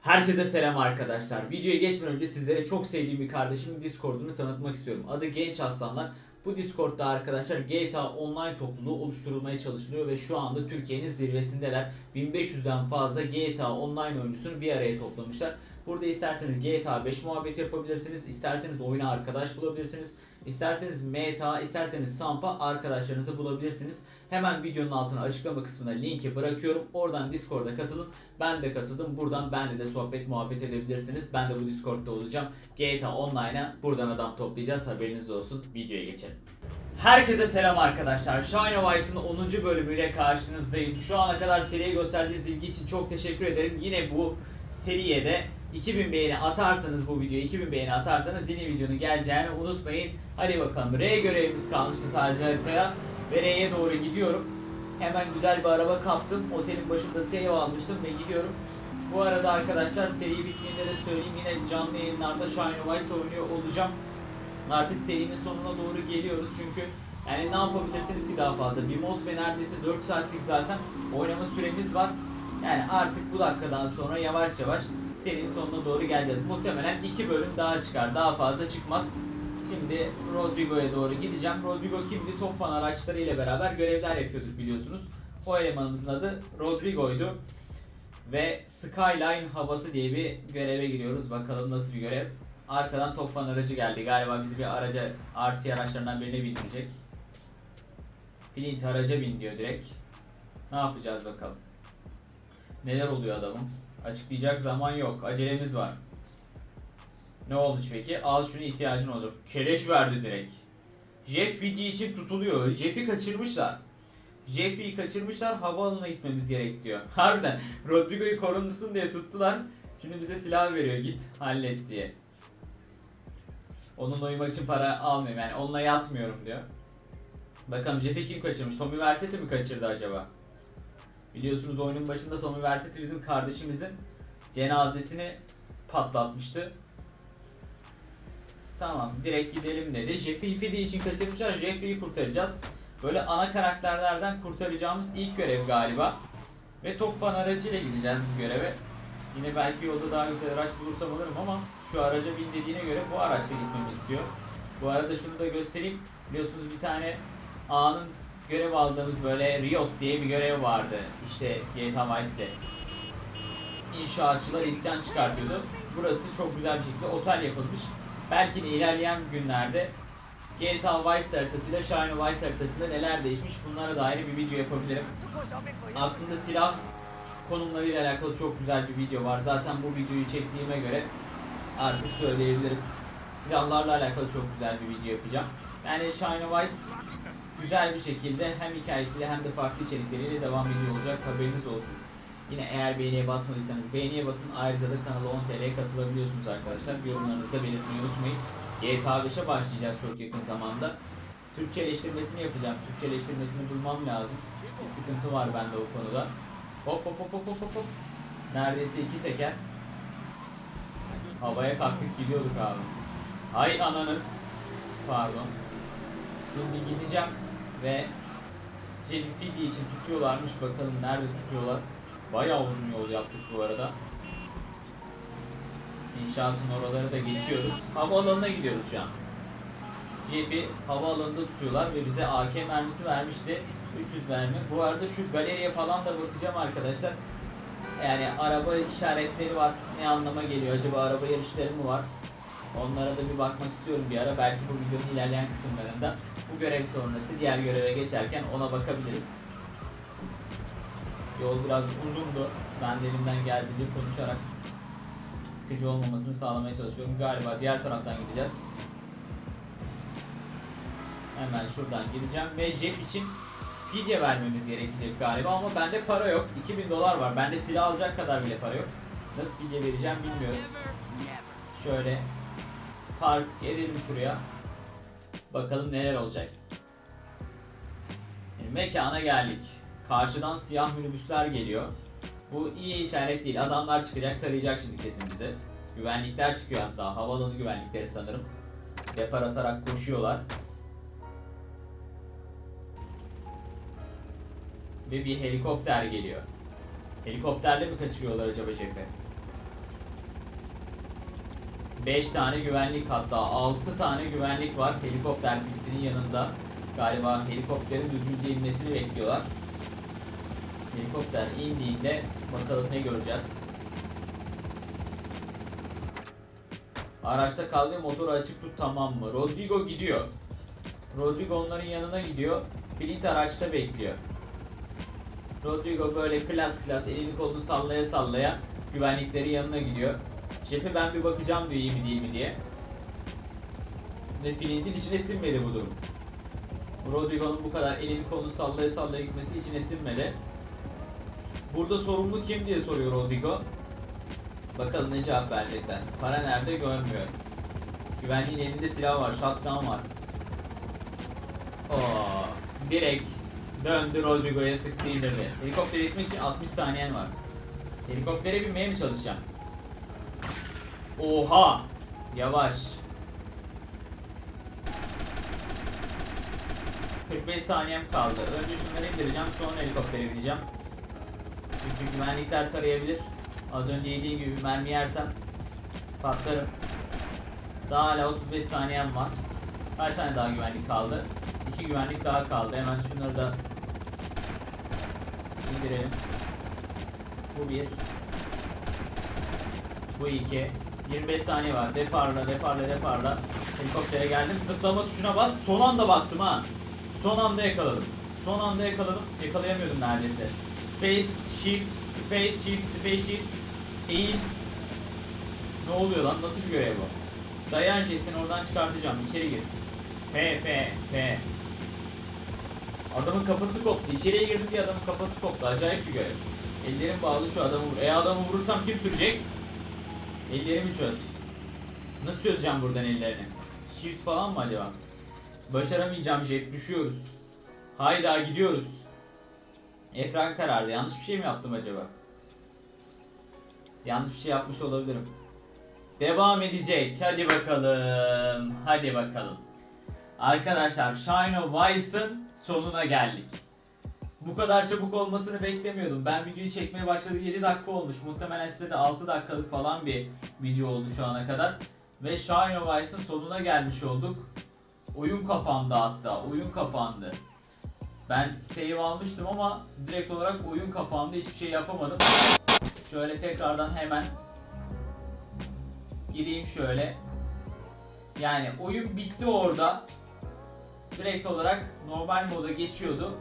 Herkese selam arkadaşlar. Videoya geçmeden önce sizlere çok sevdiğim bir kardeşimin Discord'unu tanıtmak istiyorum. Adı Genç Aslanlar. Bu Discord'da arkadaşlar GTA Online topluluğu oluşturulmaya çalışılıyor ve şu anda Türkiye'nin zirvesindeler. 1500'den fazla GTA Online oyuncusunu bir araya toplamışlar. Burada isterseniz GTA 5 muhabbeti yapabilirsiniz, isterseniz oyuna arkadaş bulabilirsiniz, isterseniz meta, isterseniz Samp'a arkadaşlarınızı bulabilirsiniz. Hemen videonun altına açıklama kısmına linki bırakıyorum. Oradan Discord'a katılın. Ben de katıldım. Buradan benle de sohbet muhabbet edebilirsiniz. Ben de bu Discord'da olacağım. GTA Online'a buradan adam toplayacağız. Haberiniz olsun. Videoya geçelim. Herkese selam arkadaşlar. Shine of Ice'ın 10. bölümüyle karşınızdayım. Şu ana kadar seriye gösterdiğiniz ilgi için çok teşekkür ederim. Yine bu seriye de 2000 beğeni atarsanız bu videoya 2000 beğeni atarsanız yeni videonun geleceğini unutmayın. Hadi bakalım. R görevimiz kalmıştı sadece haritaya. Ve R'ye doğru gidiyorum. Hemen güzel bir araba kaptım. Otelin başında save almıştım ve gidiyorum. Bu arada arkadaşlar seri bittiğinde de söyleyeyim yine canlı yayınlarda Shine of Ice oynuyor olacağım. Artık serinin sonuna doğru geliyoruz çünkü yani ne yapabilirsiniz ki daha fazla? Bir mod ve neredeyse 4 saatlik zaten oynama süremiz var. Yani artık bu dakikadan sonra yavaş yavaş serinin sonuna doğru geleceğiz. Muhtemelen 2 bölüm daha çıkar. Daha fazla çıkmaz. Şimdi Rodrigo'ya doğru gideceğim. Rodrigo kimdi? Top fan araçları ile beraber görevler yapıyorduk biliyorsunuz. O elemanımızın adı Rodrigo'ydu. Ve Skyline havası diye bir göreve giriyoruz. Bakalım nasıl bir görev. Arkadan top fan aracı geldi. Galiba bizi bir araca RC araçlarından birine bindirecek. Flint araca bin diyor direkt. Ne yapacağız bakalım. Neler oluyor adamın? Açıklayacak zaman yok. Acelemiz var. Ne olmuş peki? Al şunu ihtiyacın olur. Keleş verdi direkt. Jeff video için tutuluyor. Jeff'i kaçırmışlar. Jeff'i kaçırmışlar. Havaalanına gitmemiz gerek diyor. Harbiden. Rodrigo'yu korundusun diye tuttular. Şimdi bize silah veriyor. Git hallet diye. Onunla uyumak için para almıyorum. Yani onunla yatmıyorum diyor. Bakalım Jeff'i kim kaçırmış? Tommy Versetti mi kaçırdı acaba? Biliyorsunuz oyunun başında Tommy Versetti bizim kardeşimizin cenazesini patlatmıştı. Tamam direkt gidelim dedi. Jeffrey Fidi için kaçırmışlar. Jeffrey'i kurtaracağız. Böyle ana karakterlerden kurtaracağımız ilk görev galiba. Ve top fan aracıyla gideceğiz bu göreve. Yine belki yolda daha güzel araç bulursam alırım ama şu araca bin dediğine göre bu araçla gitmemi istiyor. Bu arada şunu da göstereyim. Biliyorsunuz bir tane A'nın görev aldığımız böyle Riot diye bir görev vardı. İşte GTA Vice'de. İnşaatçılar isyan çıkartıyordu. Burası çok güzel bir şekilde otel yapılmış. Belki de ilerleyen günlerde GTA Vice haritasıyla Shine Vice haritasında neler değişmiş bunlara dair bir video yapabilirim. Aklımda silah konumlarıyla alakalı çok güzel bir video var. Zaten bu videoyu çektiğime göre artık söyleyebilirim. Silahlarla alakalı çok güzel bir video yapacağım. Yani Shine Vice güzel bir şekilde hem hikayesiyle hem de farklı içerikleriyle devam ediyor olacak. Haberiniz olsun. Yine eğer beğeniye basmadıysanız beğeniye basın. Ayrıca da kanala 10 TL'ye katılabiliyorsunuz arkadaşlar. Yorumlarınızı da belirtmeyi unutmayın. GTA 5'e başlayacağız çok yakın zamanda. Türkçeleştirmesini yapacağım. Türkçeleştirmesini bulmam lazım. Bir sıkıntı var bende o konuda. Hop hop hop hop hop hop. Neredeyse iki teker. Havaya kalktık gidiyorduk abi. Ay ananın. Pardon. Şimdi gideceğim ve Jeffy Fidi için tutuyorlarmış. Bakalım nerede tutuyorlar. Bayağı uzun yol yaptık bu arada. İnşaatın oraları da geçiyoruz. Havaalanına gidiyoruz şu an. Jeff'i havaalanında tutuyorlar ve bize AK mermisi vermişti. 300 mermi. Bu arada şu galeriye falan da bakacağım arkadaşlar. Yani araba işaretleri var. Ne anlama geliyor? Acaba araba yarışları mı var? Onlara da bir bakmak istiyorum bir ara. Belki bu videonun ilerleyen kısımlarında bu görev sonrası diğer göreve geçerken ona bakabiliriz. Yol biraz uzundu. Ben de elimden geldiğince konuşarak sıkıcı olmamasını sağlamaya çalışıyorum. Galiba diğer taraftan gideceğiz. Hemen şuradan gideceğim ve Jeff için fidye vermemiz gerekecek galiba ama bende para yok. 2000 dolar var. Bende silah alacak kadar bile para yok. Nasıl fidye vereceğim bilmiyorum. Şöyle park edelim şuraya. Bakalım neler olacak. Yani mekana geldik. Karşıdan siyah minibüsler geliyor. Bu iyi işaret değil. Adamlar çıkacak tarayacak şimdi kesin bizi. Güvenlikler çıkıyor hatta. Havaalanı güvenlikleri sanırım. Depar atarak koşuyorlar. Ve bir helikopter geliyor. Helikopterle mi kaçırıyorlar acaba Jeff'e? 5 tane güvenlik hatta 6 tane güvenlik var helikopter pistinin yanında. Galiba helikopterin düzgünce inmesini bekliyorlar. Helikopter indiğinde bakalım ne göreceğiz. Araçta kaldı motoru açık tut tamam mı? Rodrigo gidiyor. Rodrigo onların yanına gidiyor. Flint araçta bekliyor. Rodrigo böyle klas klas elini kolunu sallaya sallaya güvenliklerin yanına gidiyor. Şefe ben bir bakacağım diyor iyi mi değil mi diye. Ve Flint'in içine sinmedi bu durum. Rodrigo'nun bu kadar elini kolunu sallaya sallaya gitmesi içine sinmedi. Burada sorumlu kim diye soruyor Rodrigo. Bakalım ne cevap verecekler. Para nerede görmüyor. Güvenliğin elinde silah var, shotgun var. Oo, direkt döndü Rodrigo'ya sıktı indirdi. Helikoptere gitmek için 60 saniyen var. Helikoptere binmeye mi çalışacağım? Oha! Yavaş. 45 saniyem kaldı. Önce şunları indireceğim sonra helikoptere bineceğim. Çünkü güvenlikler tarayabilir. Az önce yediğim gibi mermi yersem patlarım. Daha hala 35 saniyem var. Kaç tane daha güvenlik kaldı? İki güvenlik daha kaldı. Hemen şunları da indirelim. Bu bir. Bu iki. 25 saniye var. Deparla, deparla, deparla. Helikoptere geldim. Tıklama tuşuna bas. Son anda bastım ha. Son anda yakaladım. Son anda yakaladım. Yakalayamıyordum neredeyse. Space, shift, space, shift, space, shift. Eğil. Ne oluyor lan? Nasıl bir görev bu? Dayan şey seni oradan çıkartacağım. İçeri gir. F, F, F. Adamın kafası koptu. İçeriye girdim diye adamın kafası koptu. Acayip bir görev. Ellerim bağlı şu adamı vur. E adamı vurursam kim sürecek? Ellerimi çöz. Nasıl çözeceğim buradan ellerini? Shift falan mı acaba? Başaramayacağım Jeff. Düşüyoruz. Hayda gidiyoruz. Ekran karardı. Yanlış bir şey mi yaptım acaba? Yanlış bir şey yapmış olabilirim. Devam edecek. Hadi bakalım. Hadi bakalım. Arkadaşlar Shine of Vice'ın sonuna geldik. Bu kadar çabuk olmasını beklemiyordum. Ben videoyu çekmeye başladık 7 dakika olmuş. Muhtemelen size de 6 dakikalık falan bir video oldu şu ana kadar. Ve Shine of Vice'ın sonuna gelmiş olduk. Oyun kapandı hatta. Oyun kapandı. Ben save almıştım ama direkt olarak oyun kapandı. Hiçbir şey yapamadım. Şöyle tekrardan hemen gireyim şöyle. Yani oyun bitti orada. Direkt olarak normal moda geçiyordu.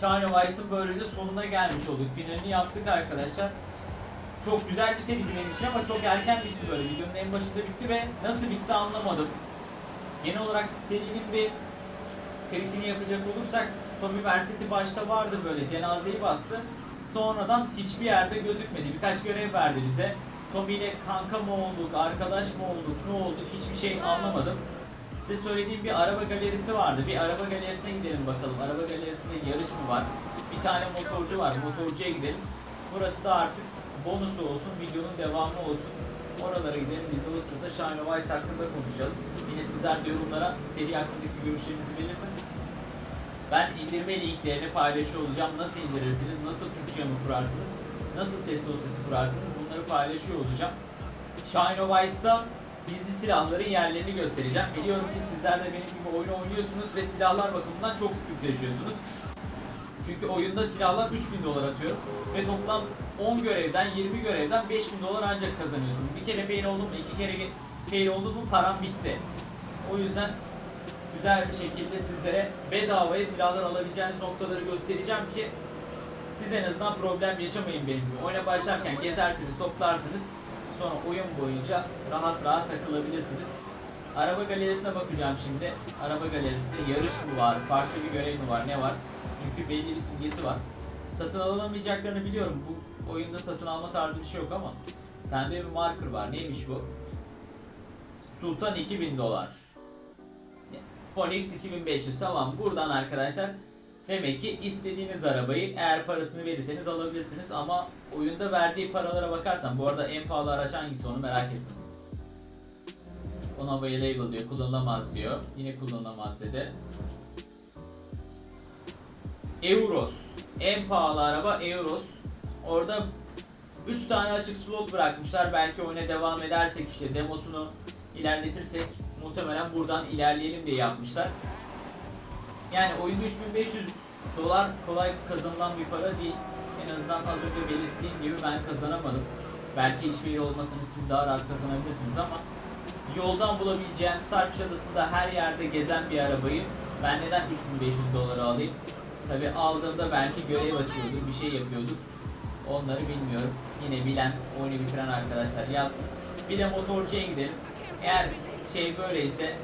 Shine of Ice'ın böylece sonuna gelmiş olduk. Finalini yaptık arkadaşlar. Çok güzel bir seriydi benim için ama çok erken bitti böyle. Videonun en başında bitti ve nasıl bitti anlamadım. Genel olarak serinin bir kritiğini yapacak olursak Tommy Versetti başta vardı böyle cenazeyi bastı. Sonradan hiçbir yerde gözükmedi. Birkaç görev verdi bize. Tommy ile kanka mı olduk, arkadaş mı olduk, ne oldu hiçbir şey anlamadım. Size söylediğim bir araba galerisi vardı. Bir araba galerisine gidelim bakalım. Araba galerisinde yarış mı var? Bir tane motorcu var. Motorcuya gidelim. Burası da artık bonusu olsun, videonun devamı olsun. Oralara gidelim. Biz de o sırada Shine of Ice hakkında konuşalım. Yine sizler de yorumlara seri hakkındaki görüşlerinizi belirtin. Ben indirme linklerini paylaşıyor olacağım. Nasıl indirirsiniz, nasıl Türkçe mi kurarsınız, nasıl ses dosyası kurarsınız bunları paylaşıyor olacağım. Shine of Ice'da gizli silahların yerlerini göstereceğim. Biliyorum ki sizler de benim gibi oyunu oynuyorsunuz ve silahlar bakımından çok sıkıntı yaşıyorsunuz. Çünkü oyunda silahlar 3000 dolar atıyorum ve toplam 10 görevden 20 görevden 5000 dolar ancak kazanıyorsun. Bir kere fail oldun mu, iki kere fail oldun mu param bitti. O yüzden güzel bir şekilde sizlere bedavaya silahlar alabileceğiniz noktaları göstereceğim ki siz en azından problem yaşamayın benim gibi. Oyuna başlarken gezersiniz, toplarsınız. Sonra oyun boyunca rahat rahat takılabilirsiniz. Araba galerisine bakacağım şimdi. Araba galerisinde yarış mı var, farklı bir görev mi var, ne var? Çünkü belli bir simgesi var. Satın alamayacaklarını biliyorum. Bu oyunda satın alma tarzı bir şey yok ama pembe bir marker var. Neymiş bu? Sultan 2000 dolar. Phoenix 2500 tamam buradan arkadaşlar demek ki istediğiniz arabayı eğer parasını verirseniz alabilirsiniz ama oyunda verdiği paralara bakarsan bu arada en pahalı araç hangisi onu merak ettim. Unavailable diyor kullanılamaz diyor yine kullanılamaz dedi. Euros en pahalı araba Euros orada 3 tane açık slot bırakmışlar. Belki oyuna devam edersek işte demosunu ilerletirsek muhtemelen buradan ilerleyelim diye yapmışlar. Yani oyunda 3500 dolar kolay kazanılan bir para değil. En azından az önce belirttiğim gibi ben kazanamadım. Belki hiçbir yol olmasını siz daha rahat kazanabilirsiniz ama yoldan bulabileceğim Sarpiş Adası'nda her yerde gezen bir arabayı ben neden 3500 dolara alayım? Tabi aldığımda belki görev açıyordur, bir şey yapıyordur. Onları bilmiyorum. Yine bilen, oyunu bitiren arkadaşlar yazsın. Bir de motorcuya gidelim. Eğer şey böyleyse,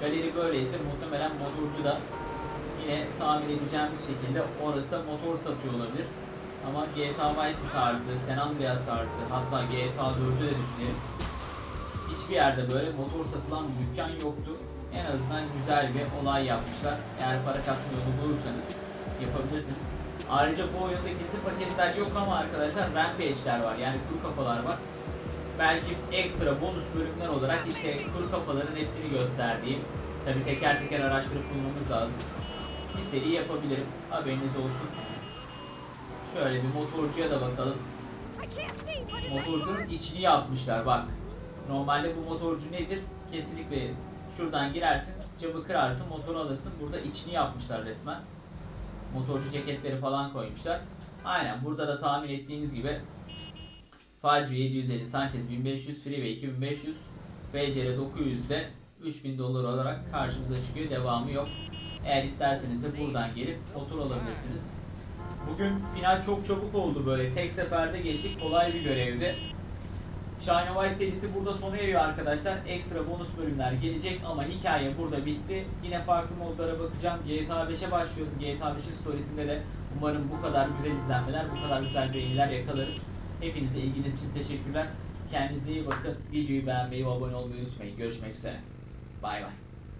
galeri böyleyse muhtemelen motorcu da yine tahmin edeceğimiz şekilde orası da motor satıyor olabilir. Ama GTA Vice tarzı, San Andreas tarzı, hatta GTA 4'ü de düşünelim. Hiçbir yerde böyle motor satılan bir dükkan yoktu. En azından güzel bir olay yapmışlar. Eğer para kasma yolu bulursanız yapabilirsiniz. Ayrıca bu oyunda gizli paketler yok ama arkadaşlar rampage'ler var. Yani kuru kafalar var. Belki ekstra bonus bölümler olarak işte kuru kafaların hepsini gösterdiğim. Tabi teker teker araştırıp bulmamız lazım. Bir seri yapabilirim. Haberiniz olsun. Şöyle bir motorcuya da bakalım. Motorcunun içini yapmışlar bak. Normalde bu motorcu nedir? Kesinlikle şuradan girersin, camı kırarsın, motoru alırsın. Burada içini yapmışlar resmen. Motorcu ceketleri falan koymuşlar. Aynen burada da tahmin ettiğiniz gibi Faccio 750, Sanchez 1500, Freeway 2500, VCR 900 de 3000 dolar olarak karşımıza çıkıyor. Devamı yok. Eğer isterseniz de buradan gelip motor alabilirsiniz. Bugün final çok çabuk oldu böyle. Tek seferde geçtik. Kolay bir görevdi. Vice serisi burada sona eriyor arkadaşlar. Ekstra bonus bölümler gelecek ama hikaye burada bitti. Yine farklı modlara bakacağım. GTA 5'e başlıyorum. GTA 5'in storiesinde de umarım bu kadar güzel izlenmeler, bu kadar güzel beğeniler yakalarız. Hepinize ilginiz için teşekkürler. Kendinize iyi bakın. Videoyu beğenmeyi ve abone olmayı unutmayın. Görüşmek üzere. Bay bay.